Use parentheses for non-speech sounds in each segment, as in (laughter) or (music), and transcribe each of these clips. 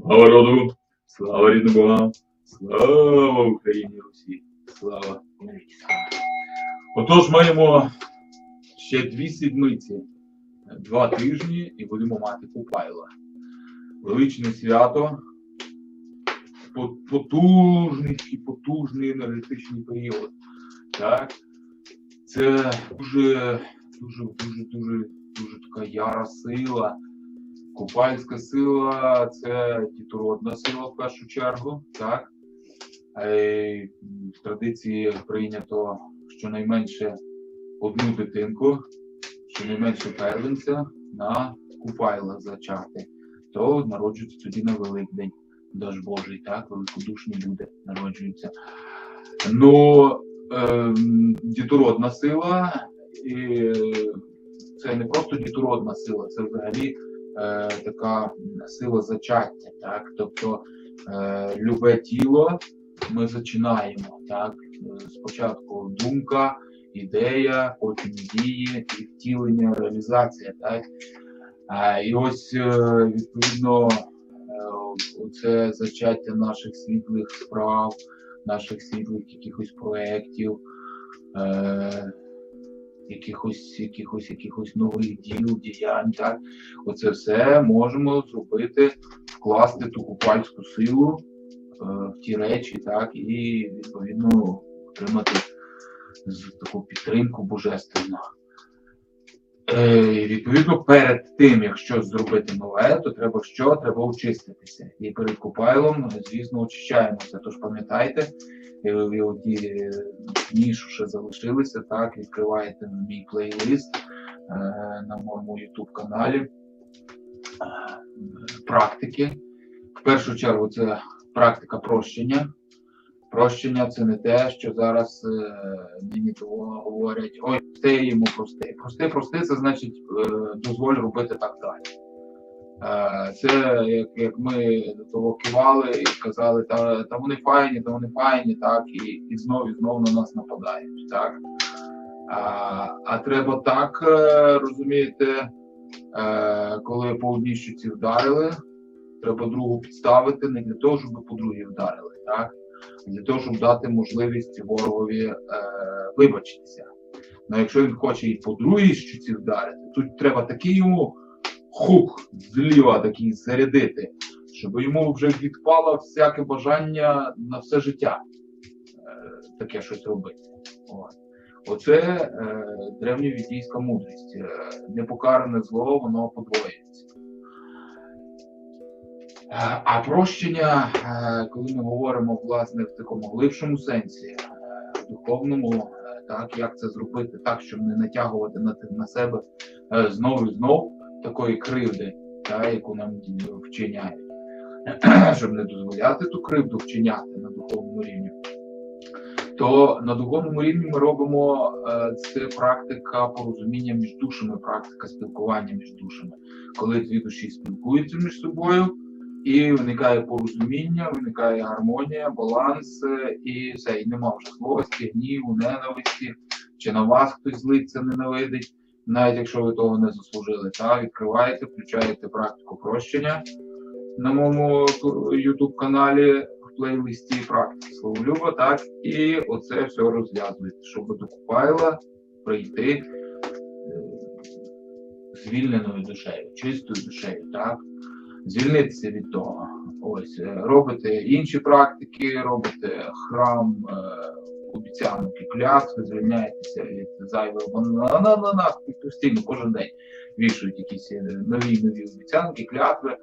Слава роду, слава рідним слава Україні Русі, слава слава. Отож, маємо ще дві сідмиці, два тижні і будемо мати Купайла. Величне свято, потужний і потужний енергетичний період. Так? Це дуже, дуже, дуже, дуже, дуже така яра сила. Купальська сила це дітородна сила в першу чергу, так? Е, В традиції прийнято щонайменше одну дитинку, щонайменше первенця на Купайла зачати. То народжується тоді на Великдень, Даж Божий, так, великодушні люди народжуються. Ну, ем, дітородна сила, і е, це не просто дітородна сила, це взагалі е, така сила зачаття, так? Тобто е, любе тіло ми зачинаємо. Так? Е, Спочатку думка, ідея, потім дії, і втілення, реалізація. Так? А, і ось е, відповідно е, це зачаття наших світлих справ, наших світлих якихось проєктів. Е, якихось, якихось, якихось нових діл, діянь, так? Оце все можемо зробити, вкласти ту купальську силу е, в ті речі, так, і відповідно отримати таку підтримку божественну. Е, відповідно, перед тим, як щось зробити нове, то треба що? Треба очиститися. І перед купайлом, звісно, очищаємося. Тож пам'ятайте, оті е, що ще залишилися, так, відкриваєте мій плейлист е, на моєму YouTube каналі е, практики. В першу чергу це практика прощення. Прощення це не те, що зараз е, того говорять, ой, прости йому прости. Прости, прости, це значить е, дозволь робити так далі. Е, це як, як ми того кивали і казали, та, та вони файні, та вони файні, так, і, і знов і знов на нас нападають. Так? А, а треба так е, розумієте, е, коли по одній щуці вдарили, треба другу підставити не для того, щоб по другій вдарили, так? для того, щоб дати можливість ворогові е, вибачитися. Ну, якщо він хоче і по другій щуці вдарити, тут треба такий йому хук зліва такий зарядити, щоб йому вже відпало всяке бажання на все життя е, таке щось робити. От. Оце е, древньовідійська мудрість. Е, непокаране зло, воно подвоюється. Е, А прощення, коли ми говоримо власне в такому глибшому сенсі, духовному, так як це зробити так, щоб не натягувати на, на себе знову і знов такої кривди, та, яку нам вчиняють, (clears throat) щоб не дозволяти ту кривду вчиняти на духовному рівні. То на духовному рівні ми робимо е, це практика порозуміння між душами, практика спілкування між душами, коли дві душі спілкуються між собою, і виникає порозуміння, виникає гармонія, баланс, е, і все, і нема вже злості, гніву, ненависті, чи на вас хтось злиться, ненавидить, навіть якщо ви того не заслужили. Та відкриваєте, включаєте практику прощення на моєму YouTube каналі в плейлисті практики Словолюба, так, і оце все розв'язуєте, щоб до Купайла прийти е, звільненою душею, чистою душею, так звільнитися від того. Ось е, робите інші практики, робите храм обіцянок клятви, звільняєтеся від зайвих бо на, на, на нас постійно кожен день вішають якісь е, нові нові обіцянки, клятви. Е,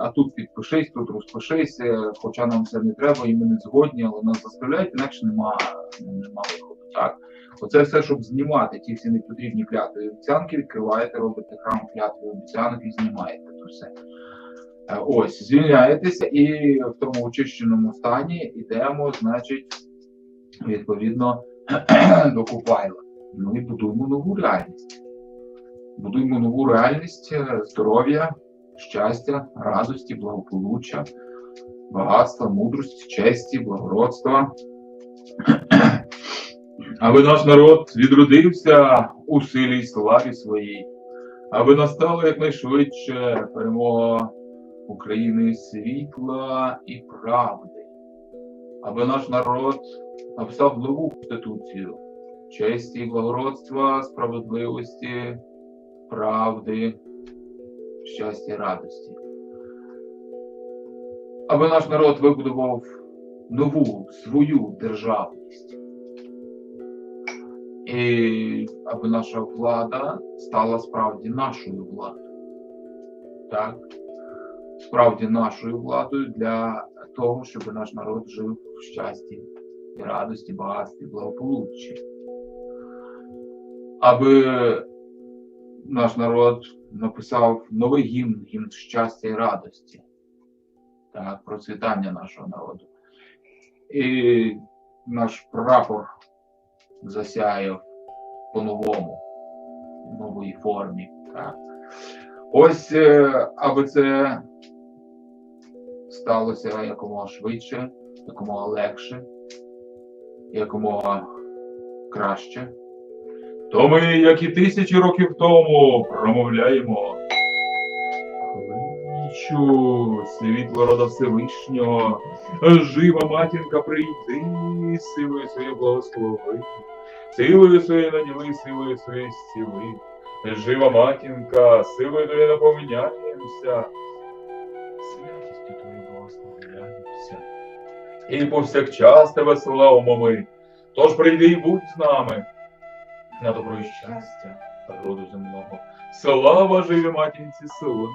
а тут підпишись, тут розпишись, е, хоча нам це не треба, і ми не згодні, але нас заставляють, інакше нема, нема виходу. Так? Оце все, щоб знімати ті всі непотрібні клятви обіцянки, відкриваєте, робите храм клятви обіцянок і знімаєте то все. Ось, звільняєтеся і в тому очищеному стані йдемо, значить, відповідно (clears throat) до Купайла. Ну і будуємо нову реальність. Будуємо нову реальність е, здоров'я, щастя, радості, благополуччя, багатства, мудрості, честі, благородства. (clears throat) Аби наш народ відродився у силі й славі своїй, аби настала якнайшвидше перемога України світла і правди, аби наш народ написав нову конституцію честі, благородства, справедливості, правди, щастя радості. Аби наш народ вибудував нову свою державність. І аби наша влада стала справді нашою владою. Так? Справді нашою владою для того, щоб наш народ жив в щасті і радості, багатстві, благополуччі. Аби наш народ написав новий гімн, гімн щастя і радості, так, процвітання нашого народу. І наш прапор засяяв по-новому, в новій формі. Так. Ось, е, аби це сталося якомога швидше, якомога легше, якомога краще, то ми, як і тисячі років тому, промовляємо. Кличу світло рода Всевишнього, жива матінка, прийди, силою своєю благослови, силою своєю наділи, силою своєю стіли. Жива матінка, силою твоєю наповняємося, святістю твоєю благословляємося. І повсякчас тебе славимо ми, тож прийди і будь з нами на добро і щастя роду земного. Слава живі матінці, слава.